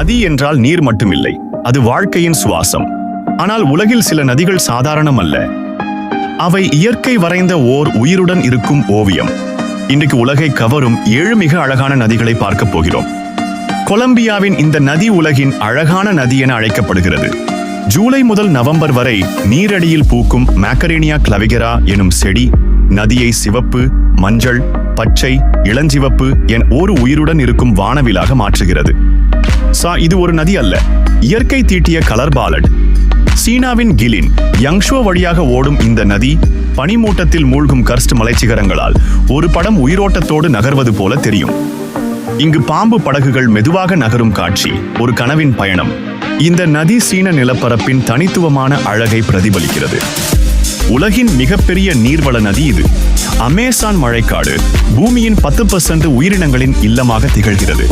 நதி என்றால் நீர் மட்டுமில்லை அது வாழ்க்கையின் சுவாசம். ஆனால் உலகில் சில நதிகள் சாதாரணம் அல்ல அவை இயற்கை வரைந்த ஓர் உயிருடன் இருக்கும் ஓவியம். இன்றைக்கு உலகை கவரும் ஏழு மிக அழகான நதிகளை பார்க்கப் போகிறோம். கொலம்பியாவின் இந்த நதி உலகின் அழகான நதி என அழைக்கப்படுகிறது. ஜூலை முதல் நவம்பர் வரை நீரடியில் பூக்கும் மேக்கரேனியா கிளவிகரா எனும் செடி நதியை சிவப்பு மஞ்சள் பச்சை இளஞ்சிவப்பு என ஒரு உயிருடன் இருக்கும் வானவிலாக மாற்றுகிறது. சா இது ஒரு நதி அல்ல. இயற்கை தீட்டிய கலர் பாலட். சீனாவின் கிலின் யங்ஷோ வழியாக ஓடும் இந்த நதி பனிமூட்டத்தில் மூழ்கும் கர்ஸ்ட் மலைச்சிகரங்களால் ஒரு படம் உயிரோட்டத்தோடு நகர்வது போல தெரியும். இங்கு பாம்பு படகுகள் மெதுவாக நகரும் காட்சி ஒரு கனவின் பயணம். இந்த நதி சீன நிலப்பரப்பின் தனித்துவமான அழகை பிரதிபலிக்கிறது. உலகின் மிகப்பெரிய நீர்வள நதி இது. அமேசான் மழைக்காடு பூமியின் பத்து பர்சன்ட் உயிரினங்களின் இல்லமாக திகழ்கிறது.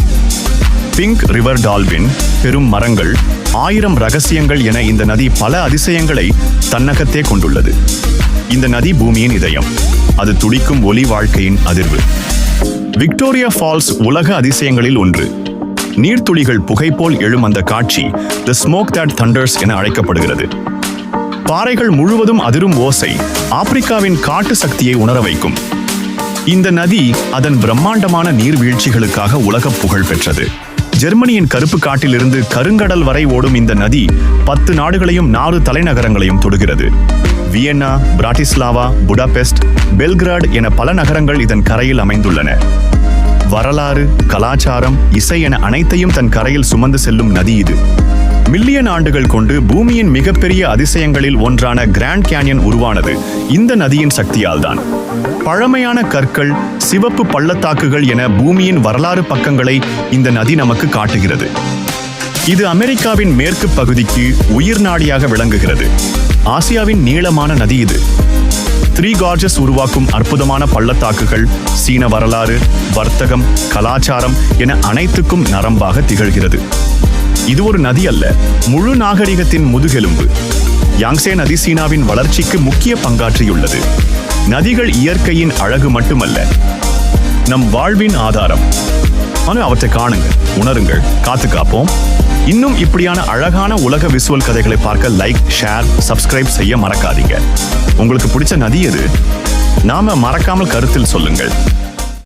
பிங்க் ரிவர் டால்பின் பெரும் மரங்கள் ஆயிரம் ரகசியங்கள் என இந்த நதி பல அதிசயங்களை தன்னகத்தே கொண்டுள்ளது. இந்த நதி பூமியின் இதயம். அது துடிக்கும் ஒலி வாழ்க்கையின் அதிர்வு. விக்டோரியா ஃபால்ஸ் உலக அதிசயங்களில் ஒன்று. நீர்த்துளிகள் புகை போல் எழும் அந்த காட்சி த ஸ்மோக் தட் தண்டர்ஸ் என அழைக்கப்படுகிறது. பாறைகள் முழுவதும் அதிரும் ஓசை ஆப்பிரிக்காவின் காட்டு சக்தியை உணர வைக்கும். இந்த நதி அதன் பிரம்மாண்டமான நீர்வீழ்ச்சிகளுக்காக உலக புகழ் பெற்றது. ஜெர்மனியின் கருப்பு காட்டிலிருந்து கருங்கடல் வரை ஓடும் இந்த நதி பத்து நாடுகளையும் நாலு தலைநகரங்களையும் தொடுகிறது. வியன்னா பிராட்டிஸ்லாவா புடாபெஸ்ட் பெல்கிராட் என பல நகரங்கள் இதன் கரையில் அமைந்துள்ளன. வரலாறு கலாச்சாரம் இசை என அனைத்தையும் தன் கரையில் சுமந்து செல்லும் நதி இது. மில்லியன் ஆண்டுகள் கொண்டு பூமியின் மிகப்பெரிய அதிசயங்களில் ஒன்றான கிராண்ட் கேனியன் உருவானது இந்த நதியின் சக்தியால் தான் பழமையான கற்கள் சிவப்பு பள்ளத்தாக்குகள் என பூமியின் வரலாறு பக்கங்களை இந்த நதி நமக்கு காட்டுகிறது. இது அமெரிக்காவின் மேற்கு பகுதிக்கு உயிர் நாடியாக விளங்குகிறது. ஆசியாவின் நீளமான நதி இது. த்ரீ கார்ஜஸ் உருவாக்கும் அற்புதமான பள்ளத்தாக்குகள் சீன வரலாறு வர்த்தகம் கலாச்சாரம் என அனைத்துக்கும் நரம்பாக திகழ்கிறது. இது ஒரு நதி அல்ல. முழு நாகரிகத்தின் முதுகெலும்பு. யாங்சே நதி சீனாவின் வளர்ச்சிக்கு முக்கிய பங்காற்றியுள்ளது. நதிகள் இயற்கையின் அழகு மட்டுமல்ல. நம் வாழ்வின் ஆதாரம். ஆனால் அவற்றை காணுங்கள் உணருங்கள் காத்து காப்போம். இன்னும் இப்படியான அழகான உலக விசுவல் கதைகளை பார்க்க லைக் ஷேர் சப்ஸ்கிரைப் செய்ய மறக்காதீங்க. உங்களுக்கு பிடிச்ச நதி எது? நாம மறக்காமல் கருத்தில் சொல்லுங்கள்.